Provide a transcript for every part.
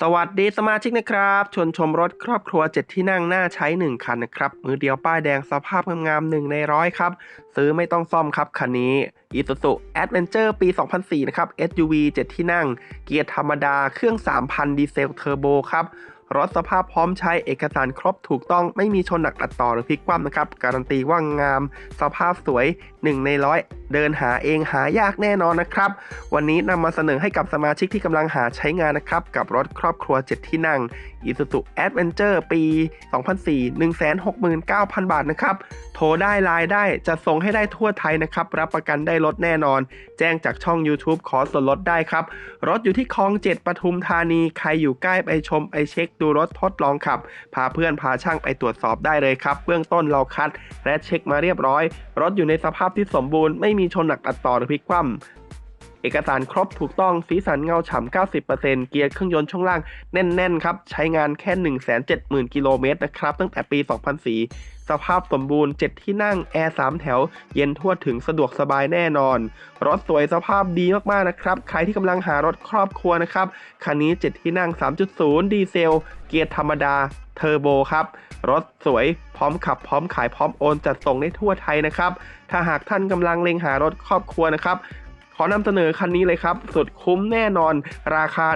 สวัสดีสมาชิกนะครับชวนชมรถครอบครัว 7 ที่นั่งน่าใช้ 1 คันนะครับ มือเดียวป้ายแดงสภาพงามๆ1ในร้อยครับ ซื้อไม่ต้องซ่อมครับ คันนี้ Isuzu Adventure ปี 2004 นะครับ SUV 7 ที่นั่ง เกียร์ธรรมดาเครื่อง 3,000 ดีเซลเทอร์โบครับ รถสภาพพร้อมใช้เอกสารครบถูกต้องไม่มีชนหนักตัดต่อหรือพลิกคว่ำนะครับ การันตีว่างาม สภาพสวย 1 ในร้อยเดินหาเองหายากแน่นอนนะครับ วันนี้นำมาเสนอให้กับสมาชิกที่กำลังหาใช้งานนะครับ กับรถครอบครัว 7 ที่นั่ง Isuzu Adventure ปี 2004 169,000 บาทนะครับ โทรได้ไลน์ได้จะส่งให้ได้ทั่วไทยนะครับ รับประกันได้รถแน่นอน แจ้งจากช่อง YouTube ขอส่วนลดได้ครับ รถอยู่ที่คลอง 7ปทุมธานี ใครอยู่ใกล้ไปชมไปเช็คดููรถทดลองขับ พาเพื่อนพาช่างไปตรวจสอบได้เลยครับ เบื้องต้นเราคัดและเช็คมาเรียบร้อย รถอยู่ในสภาพที่สมบูรณ์ไม่มีชนหนักตัดต่อหรือพลิกคว่ำ เอกสารครบถูกต้องสีสันเงาฉ่ำ 90%เกียร์เครื่องยนต์ช่วงล่างแน่นๆครับ ใช้งานแค่ 170,000 กิโลเมตรนะครับ ตั้งแต่ปี 2004 สภาพสมบูรณ์ 7 ที่นั่ง แอร์ 3 แถว เย็นทั่วถึงสะดวกสบายแน่นอน รถสวยสภาพดีมากๆนะครับ ใครที่กำลังหารถครอบครัวนะครับ คันนี้ 7 ที่นั่ง 3.0 ดีเซล เกียร์ธรรมดาเทอร์โบครับ รถสวยพร้อมขับพร้อมขายพร้อมโอนจัดส่งได้ทั่วไทยนะครับ ถ้าหากท่านกำลังเล็งหารถครอบครัวนะครับ ขอนำเสนอคันนี้เลยครับ สุดคุ้มแน่นอน ราคา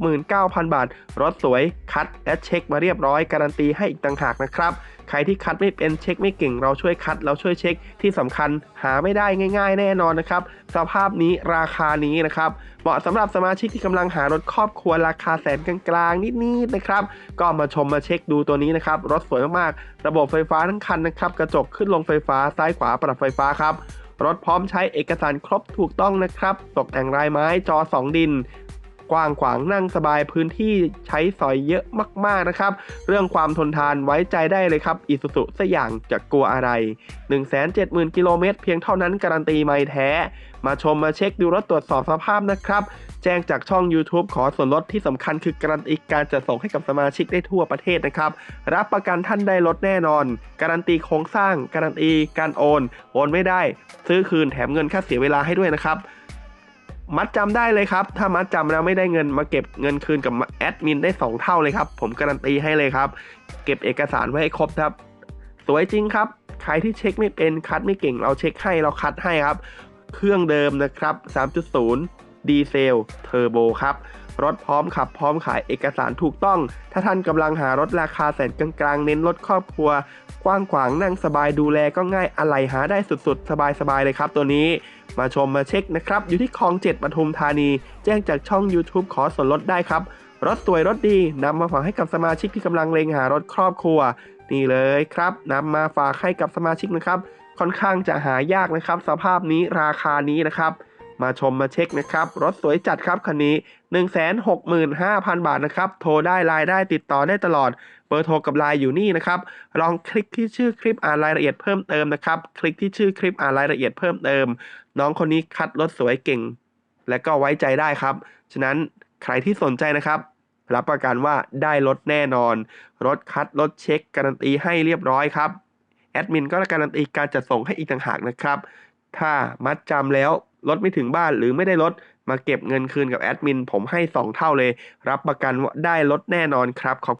169,000 บาท รถสวย คัดและเช็คมาเรียบร้อย การันตีให้อีกต่างหากนะครับใครที่คัดไม่เป็นเช็คไม่เก่งเราช่วยคัด เราช่วยเช็คที่สำคัญหาไม่ได้ง่าย ๆ แน่นอนนะครับ สภาพนี้ราคานี้นะครับ เหมาะสำหรับสมาชิกที่กำลังหารถครอบครัวราคาแสนกลางๆนิดๆนะครับ ก็มาชมมาเช็คดูตัวนี้นะครับ รถสวยมากๆ ระบบไฟฟ้าทั้งคันนะครับ กระจกขึ้นลงไฟฟ้าซ้ายขวาปรับไฟฟ้าครับ รถพร้อมใช้เอกสารครบถูกต้องนะครับ ตกแต่งลายไม้จอ 2 ดิน กว้างขวางนั่งสบายพื้นที่ใช้สอยเยอะมากๆนะครับ เรื่องความทนทานไว้ใจได้เลยครับอิสุสุสอย่างจะกลัวอะไร 170,000 กิโลเมตรเพียงเท่านั้นการันตีไม่แท้ มาชมมาเช็คดูรถตรวจสอบสภาพนะครับ แจ้งจากช่อง YouTube ขอส่วนลดที่สำคัญคือการันตีการจัดส่งให้กับสมาชิกได้ทั่วประเทศนะครับ รับประกันท่านได้ลดแน่นอน การันตีโครงสร้าง การันตีการโอน โอนไม่ได้ ซื้อคืนแถมเงินค่าเสียเวลาให้ด้วยนะครับ มัดจำได้เลยครับ ถ้ามัดจำแล้วไม่ได้เงินมาเก็บเงินคืนกับแอดมินได้ 2 เท่าเลยครับ ผมการันตีให้เลยครับ เก็บเอกสารไว้ให้ครบครับ สวยจริงครับ ใครที่เช็คไม่เป็นคัดไม่เก่งเราเช็คให้เราคัดให้ครับ เครื่องเดิมนะครับ 3.0 ดีเซลเทอร์โบครับ รถพร้อมขับพร้อมขายเอกสารถูกต้อง ถ้าท่านกำลังหารถราคาแสนกลางๆ เน้นรถครอบครัว กว้างขวางนั่งสบายดูแลก็ง่ายอะไรหาได้สุดๆ สบายๆเลยครับตัวนี้มาชมมาเช็คนะครับ อยู่ที่คลอง7ปทุมธานี แจ้งจากช่อง YouTube ขอส่วนลดได้ครับ รถสวยรถดีนำมาฝากให้กับสมาชิกที่กำลังเล็งหารถครอบครัว นี่เลยครับนำมาฝากให้กับสมาชิกนะครับ ค่อนข้างจะหายากนะครับ สภาพนี้ราคานี้นะครับ มาชมมาเช็คนะครับ รถสวยจัดครับคันนี้ 165,000 บาทนะครับ โทรได้ไลน์ได้ติดต่อได้ตลอด เบอร์โทรกับไลน์อยู่นี่นะครับ ลองคลิกที่ชื่อคลิปอ่านรายละเอียดเพิ่มเติมนะครับ คลิกที่ชื่อคลิปอ่านรายละเอียดเพิ่มเติม น้องคนนี้คัดรถสวยเก่ง และก็ไว้ใจได้ครับ ฉะนั้นใครที่สนใจนะครับรับประกันว่าได้รถแน่นอน รถคัดรถเช็คการันตีให้เรียบร้อยครับ แอดมินก็การันตีการจัดส่งให้อีกต่างหากนะครับ ถ้ามัดจำแล้วรถไม่ถึงบ้านหรือไม่ได้รถมาเก็บเงินคืนกับแอดมิน ผมให้ 2 เท่าเลย รับประกันว่าได้รถแน่นอนครับขอบ